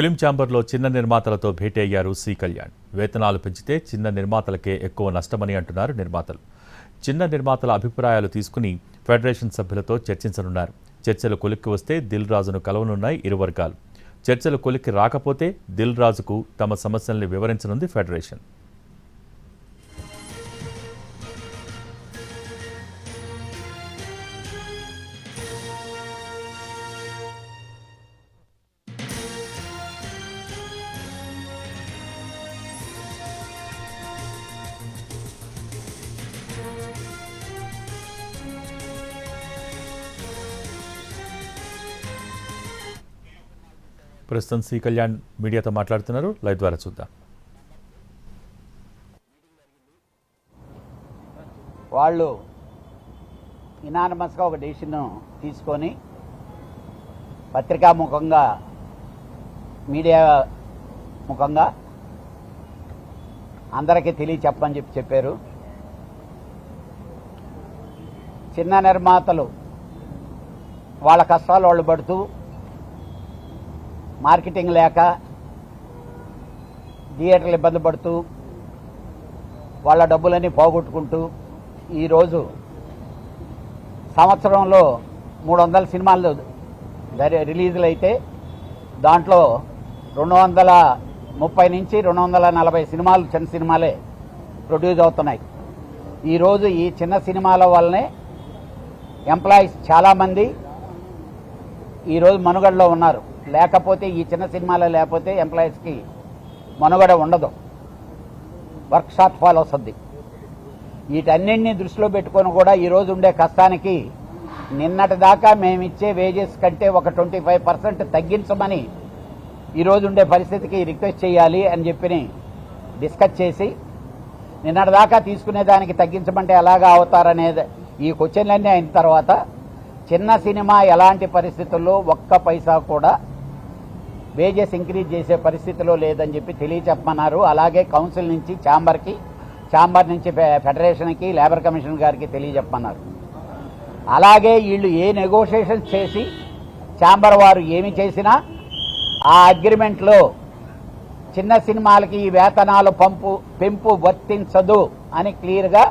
Film ఛాంబర్లో చిన్న నిర్మాతలతో భేటీ అయ్యారు సి కళ్యాణ్. వేతనాలు పెంచితే చిన్న నిర్మాతలకే ఎక్కువ నష్టమని అంటున్నారు నిర్మాతలు. చిన్న నిర్మాతల అభిప్రాయాలు తీసుకుని ఫెడరేషన్ సభ్యులతో చర్చించనున్నారు. చర్చలు కొలిక్కి వస్తే దిల్ రాజును కలవనున్నాయి ఇరు వర్గాలు. చర్చలు కొలిక్కి రాకపోతే దిల్ రాజుకు తమ సమస్యల్ని వివరించనుంది ఫెడరేషన్. ప్రస్తుతం సి కళ్యాణ్ మీడియాతో మాట్లాడుతున్నారు. లైవ్ ద్వారా చూద్దాం. వాళ్ళు ఇనానమస్గా ఒక డెసిషన్ తీసుకొని పత్రికాముఖంగా మీడియా ముఖంగా అందరికీ తెలియచెప్పని చెప్పి చెప్పారు. చిన్న నిర్మాతలు వాళ్ళ కష్టాలు వాళ్ళు పడుతూ మార్కెటింగ్ లేక థియేటర్లు ఇబ్బంది పడుతూ వాళ్ళ డబ్బులన్నీ పోగొట్టుకుంటూ ఈరోజు సంవత్సరంలో మూడు వందల సినిమాలు దరి- రిలీజులు అయితే దాంట్లో రెండు వందల ముప్పై నుంచి రెండు వందల నలభై సినిమాలు చిన్న సినిమాలే ప్రొడ్యూస్ అవుతున్నాయి. ఈరోజు ఈ చిన్న సినిమాల వల్లనే ఎంప్లాయీస్ చాలామంది ఈరోజు మనుగడలో ఉన్నారు. లేకపోతే ఈ చిన్న సినిమాలో లేకపోతే ఎంప్లాయీస్కి మనుగడ ఉండదు. వర్క్ ఫాల్ వస్తుంది వీటన్నింటినీ దృష్టిలో పెట్టుకొని కూడా ఈరోజు ఉండే కష్టానికి నిన్నటి దాకా మేము ఇచ్చే వేజెస్ కంటే ఒక ట్వంటీ ఫైవ్ పర్సెంట్ తగ్గించమని ఈరోజు ఉండే పరిస్థితికి రిక్వెస్ట్ చేయాలి అని చెప్పి డిస్కస్ చేసి నిన్నటి దాకా తీసుకునే దానికి తగ్గించమంటే ఎలాగా అవుతారనేది ఈ క్వశ్చన్లన్నీ అయిన తర్వాత చిన్న సినిమా ఎలాంటి పరిస్థితుల్లో ఒక్క పైసా కూడా వేజెస్ ఇంక్రీజ్ చేసే పరిస్థితిలో లేదని చెప్పి తెలియచెప్పమన్నారు. అలాగే కౌన్సిల్ నుంచి ఛాంబర్కి ఛాంబర్ నుంచి ఫెడరేషన్కి లేబర్ కమిషన్ గారికి తెలియజెప్పమన్నారు అలాగే వీళ్ళు ఏ నెగోషియేషన్స్ చేసి ఛాంబర్ వారు ఏమి చేసినా ఆ అగ్రిమెంట్లో చిన్న సినిమాలకి ఈ వేతనాలు పంపు పెంపు వర్తించదు అని క్లియర్గా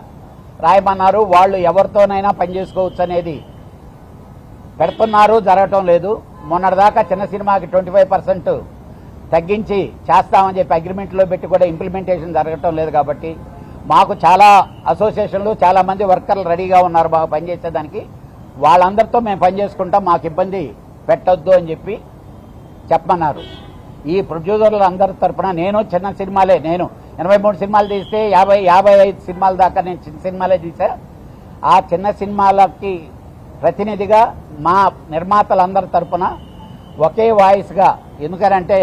రాయమన్నారు. వాళ్ళు ఎవరితోనైనా పనిచేసుకోవచ్చు అనేది పెడుతున్నారు జరగటం లేదు. మొన్నటిదాకా చిన్న సినిమాకి ట్వంటీ ఫైవ్ పర్సెంట్ తగ్గించి చేస్తామని చెప్పి అగ్రిమెంట్లో పెట్టి కూడా ఇంప్లిమెంటేషన్ జరగటం లేదు కాబట్టి మాకు చాలా అసోసియేషన్లు చాలా మంది వర్కర్లు రెడీగా ఉన్నారు బాగా పనిచేసేదానికి. వాళ్ళందరితో మేము పనిచేసుకుంటాం మాకు ఇబ్బంది పెట్టొద్దు అని చెప్పి చెప్పమన్నారు. ఈ ప్రొడ్యూసర్లు అందరి తరఫున నేను చిన్న సినిమాలే నేను ఎనభై మూడు సినిమాలు తీస్తే యాభై యాభై ఐదు సినిమాల దాకా నేను చిన్న సినిమాలే తీసా. ఆ చిన్న సినిమాలకి ప్రతినిధిగా మా నిర్మాతలందరి తరపున ఒకే వాయిస్గా ఎందుకనంటే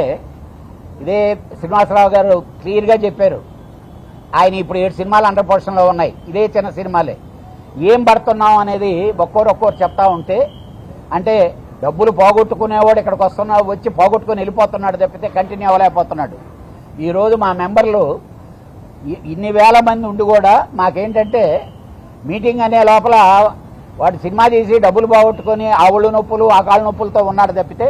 ఇదే శ్రీనివాసరావు గారు క్లియర్గా చెప్పారు. ఆయన ఇప్పుడు ఏడు సినిమాలు అండర్ పొజిషన్లో ఉన్నాయి. ఇదే చిన్న సినిమాలే. ఏం పడుతున్నాం అనేది ఒక్కోరు ఒక్కోరు చెప్తా ఉంటే అంటే డబ్బులు పోగొట్టుకునేవాడు ఇక్కడికి వస్తున్నా వచ్చి పోగొట్టుకుని వెళ్ళిపోతున్నాడు తప్పితే కంటిన్యూ అవ్వలేకపోతున్నాడు. ఈరోజు మా మెంబర్లు ఇన్ని వేల మంది ఉండి కూడా మాకేంటంటే మీటింగ్ అనే లోపల వాడు సినిమా తీసి డబ్బులు పోగొట్టుకొని ఆ ఒళ్ళు నొప్పులు ఆ కాళ్ళ నొప్పులతో ఉన్నాడు తప్పితే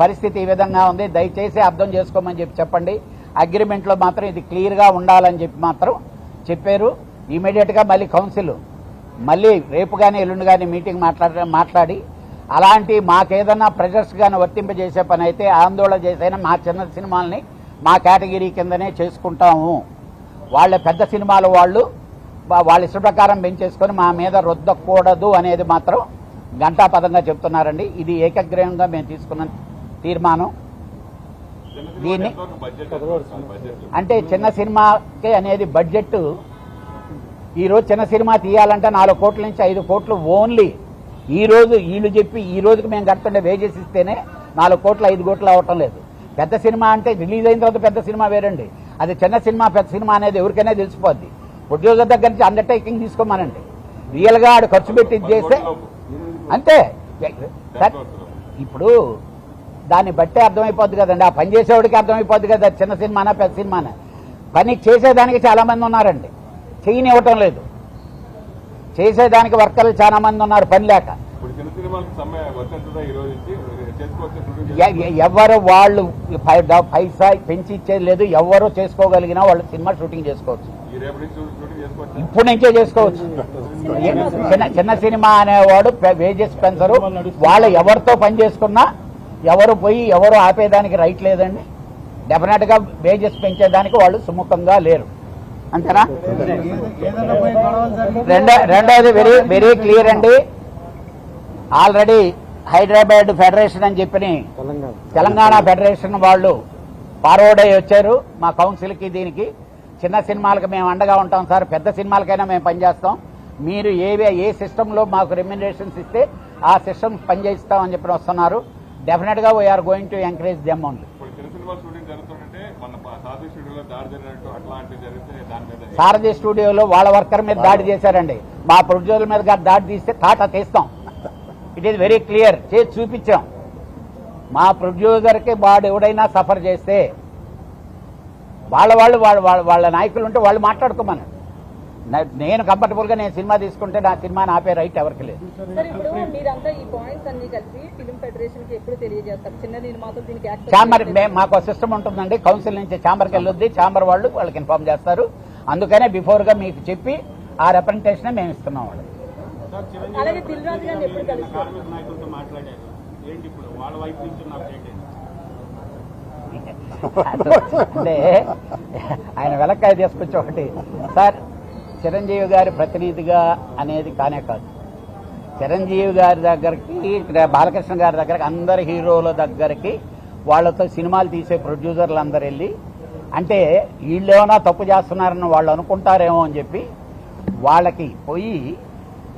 పరిస్థితి ఈ విధంగా ఉంది. దయచేసి అర్థం చేసుకోమని చెప్పి చెప్పండి. అగ్రిమెంట్లో మాత్రం ఇది క్లియర్గా ఉండాలని చెప్పి మాత్రం చెప్పారు. ఇమీడియట్గా మళ్ళీ కౌన్సిల్ మళ్ళీ రేపు కానీ ఎల్లుండి కానీ మీటింగ్ మాట్లాడ మాట్లాడి అలాంటి మాకేదన్నా ప్రెజర్స్ కానీ వర్తింపజేసే పని అయితే ఆందోళన చేసైనా మా చిన్న సినిమాల్ని మా కేటగిరీ కిందనే చేసుకుంటాము. వాళ్ళ పెద్ద సినిమాలు వాళ్ళు వాళ్ళ ఇష్ట ప్రకారం పెంచేసుకొని మా మీద రుద్దకూడదు అనేది మాత్రం ఘంటాపదంగా చెప్తున్నారండి. ఇది ఏకగ్రహంగా మేము తీసుకున్న తీర్మానం. దీన్ని అంటే చిన్న సినిమాకి అనేది బడ్జెట్ ఈరోజు చిన్న సినిమా తీయాలంటే నాలుగు కోట్ల నుంచి ఐదు కోట్లు ఓన్లీ. ఈ రోజు వీళ్ళు చెప్పి ఈ రోజుకి మేము కడుతుండే వేజెస్ ఇస్తేనే నాలుగు కోట్లు ఐదు కోట్లు అవ్వటం లేదు. పెద్ద సినిమా అంటే రిలీజ్ అయిన తర్వాత పెద్ద సినిమా వేరండి. అది చిన్న సినిమా పెద్ద సినిమా అనేది ఎవరికైనా తెలిసిపోద్ది. ప్రొడ్యూసర్ దగ్గర నుంచి అండర్టేకింగ్ తీసుకోమనండి. రియల్గా ఆడు ఖర్చు పెట్టి చేస్తే అంతే. ఇప్పుడు దాన్ని బట్టే అర్థమైపోద్ది కదండి. ఆ పని చేసేవాడికి అర్థమైపోద్ది కదా. చిన్న సినిమానా పెద్ద సినిమానా. పని చేసేదానికి చాలా మంది ఉన్నారండి. చేయనివ్వటం లేదు. చేసేదానికి వర్కర్లు చాలా మంది ఉన్నారు పని లేక. ఎవరు వాళ్ళు పైసా పెంచి ఇచ్చేది లేదు ఎవరు చేసుకోగలిగినా వాళ్ళు సినిమా షూటింగ్ చేసుకోవచ్చు. ఈ రేపు నుంచి షూటింగ్ చేసుకోవచ్చు ఇప్పుడు నుంచే చేసుకోవచ్చు. చిన్న చిన్న సినిమా అనేవాడు వేజెస్ పెంచరు. వాళ్ళు ఎవరితో పని చేసుకున్నా ఎవరు పోయి ఎవరు ఆపేదానికి రైట్ లేదండి. డెఫినెట్గా వేజెస్ పెంచేదానికి వాళ్ళు సుముఖంగా లేరు. అంతేనా? రెండో రెండోది వెరీ వెరీ క్లియర్ అండి. ఆల్రెడీ హైదరాబాద్ ఫెడరేషన్ అని చెప్పి తెలంగాణ. ఫెడరేషన్ వాళ్ళు ఫార్వర్డ్ అయ్యి వచ్చారు. మా కౌన్సిల్కి దీనికి చిన్న సినిమాలకు మేము అండగా ఉంటాం సార్. పెద్ద సినిమాలకైనా మేము పనిచేస్తాం. మీరు ఏ ఏ సిస్టంలో మాకు రెమ్యునరేషన్స్ ఇస్తే ఆ సిస్టమ్ పనిచేస్తామని చెప్పి వస్తున్నారు. డెఫినెట్గా we are going to encourage them only దాని మీద సారథి స్టూడియోలో వాళ్ళ వర్కర్ మీద దాడి చేశారండి. మా ప్రొడ్యూసర్ మీద దాడి తీస్తే టాటా తీస్తాం. ఇట్ ఈస్ వెరీ క్లియర్ చేసి చూపించాం. మా ప్రొడ్యూసర్కి వాడు ఎవడైనా సఫర్ చేస్తే వాళ్ళ వాళ్ళు వాళ్ళ వాళ్ళ వాళ్ళ నాయకులు ఉంటే వాళ్ళు మాట్లాడుకోమని నేను కంఫర్టబుల్గా నేను సినిమా తీసుకుంటే నా సినిమాని ఆపే రైట్ ఎవరికి లేదు. మాకు సిస్టమ్ ఉంటుందండి. కౌన్సిల్ నుంచి ఛాంబర్కి వెళ్ళొద్ది. ఛాంబర్ వాళ్ళు వాళ్ళకి ఇన్ఫార్మ్ చేస్తారు. అందుకనే బిఫోర్గా మీకు చెప్పి ఆ రిప్రజెంటేషన్ మేము ఇస్తున్నాం వాళ్ళకి. అలాగే దిల్ రాజు గారిని ఎప్పుడు కలుస్తారు కార్మిక నాయకులతో మాట్లాడారు ఏంటి ఇప్పుడు? వాళ్ళ వైపు నుంచి ఉన్న అప్డేట్ ఏంటి? అంటే ఆయన వెలక్కాయ తీసుకొచ్చి ఒకటి. సార్ చిరంజీవి గారి ప్రతినిధిగా అనేది కానే కాదు. చిరంజీవి గారి దగ్గరికి ఇక్కడ బాలకృష్ణ గారి దగ్గరికి అందరి హీరోల దగ్గరికి వాళ్ళతో సినిమాలు తీసే ప్రొడ్యూసర్లు అందరు వెళ్ళి అంటే వీళ్ళేమైనా తప్పు చేస్తున్నారని వాళ్ళు అనుకుంటారేమో అని చెప్పి వాళ్ళకి పోయి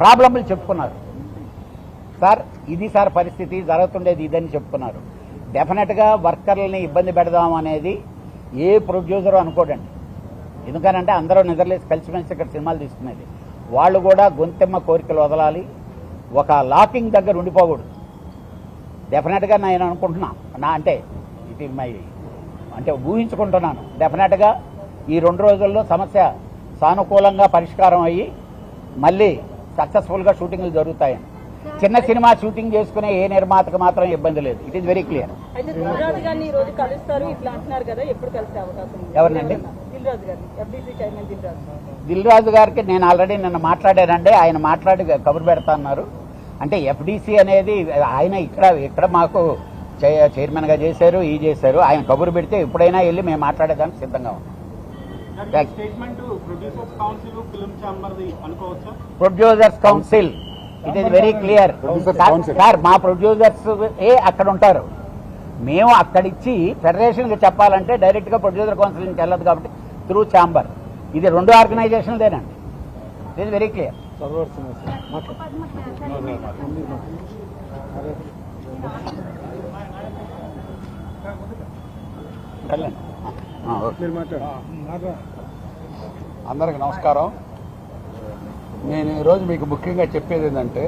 ప్రాబ్లమ్లు చెప్పుకున్నారు. సార్ ఇది సార్ పరిస్థితి జరుగుతుండేది ఇదని చెప్పుకున్నారు. డెఫినెట్గా వర్కర్లని ఇబ్బంది పెడదాం అనేది ఏ ప్రొడ్యూసర్ అనుకోడండి. ఎందుకనంటే అందరూ నిద్రలేసి కలిసిమెలిసి ఇక్కడ సినిమాలు తీసుకునేది వాళ్ళు కూడా గొంతెమ్మ కోరికలు వదలాలి. ఒక లాకింగ్ దగ్గర ఉండిపోకూడదు. డెఫినెట్గా నేను అనుకుంటున్నా. నా అంటే ఇది మై అంటే ఊహించుకుంటున్నాను. డెఫినెట్గా ఈ రెండు రోజుల్లో సమస్య సానుకూలంగా పరిష్కారం అయ్యి మళ్ళీ సక్సెస్ఫుల్గా షూటింగ్లు జరుగుతాయని చిన్న సినిమా షూటింగ్ చేసుకునే ఏ నిర్మాతకు మాత్రం ఇబ్బంది లేదు. It is very clear? ఎవరినండి? Dil Raju గారికి నేను ఆల్రెడీ నిన్న మాట్లాడానండి. ఆయన మాట్లాడి కబురు పెడతా అన్నారు. అంటే ఎఫ్డీసీ అనేది ఆయన ఇక్కడ ఇక్కడ మాకు చైర్మన్గా చేశారు ఈ చేశారు. ఆయన కబురు పెడితే ఎప్పుడైనా వెళ్ళి మేము మాట్లాడేదానికి సిద్ధంగా ఉన్నాం. ప్రొడ్యూసర్స్ కౌన్సిల్ ఫిలిం ఛాంబర్ది అనుకోవచ్చా? Producers council it is very clear sir మా ప్రొడ్యూసర్స్ ఏ అక్కడ ఉంటారు? మేము అక్కడిచ్చి ఫెడరేషన్కి చెప్పాలంటే డైరెక్ట్గా ప్రొడ్యూసర్ కౌన్సిల్ నుంచి వెళ్ళదు కాబట్టి త్రూ ఛాంబర్ ఇది రెండు ఆర్గనైజేషన్దేనండి ఇట్ ఈస్ వెరీ క్లియర్ అందరికి నమస్కారం. నేను ఈరోజు మీకు ముఖ్యంగా చెప్పేది ఏంటంటే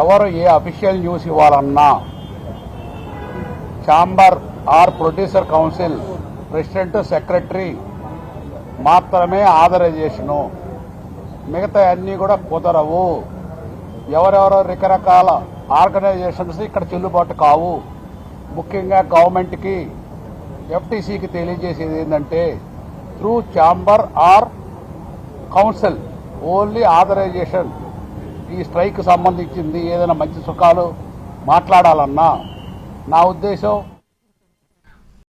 ఎవరు ఏ అఫీషియల్ న్యూస్ ఇవ్వాలన్నా chamber or producer council president secretary మాత్రమే ఆథరైజేషను మిగతా అన్నీ కూడా కుదరవు. ఎవరెవరో రకరకాల ఆర్గనైజేషన్స్ ఇక్కడ చెల్లుబాటు కావు. ముఖ్యంగా గవర్నమెంట్కి ఎఫ్టీసీకి తెలియజేసేది ఏంటంటే through chamber or council only authorisation ఈ స్ట్రైక్ సంబంధించింది ఏదైనా మంచి సుఖాలు మాట్లాడాలన్నా నా ఉద్దేశం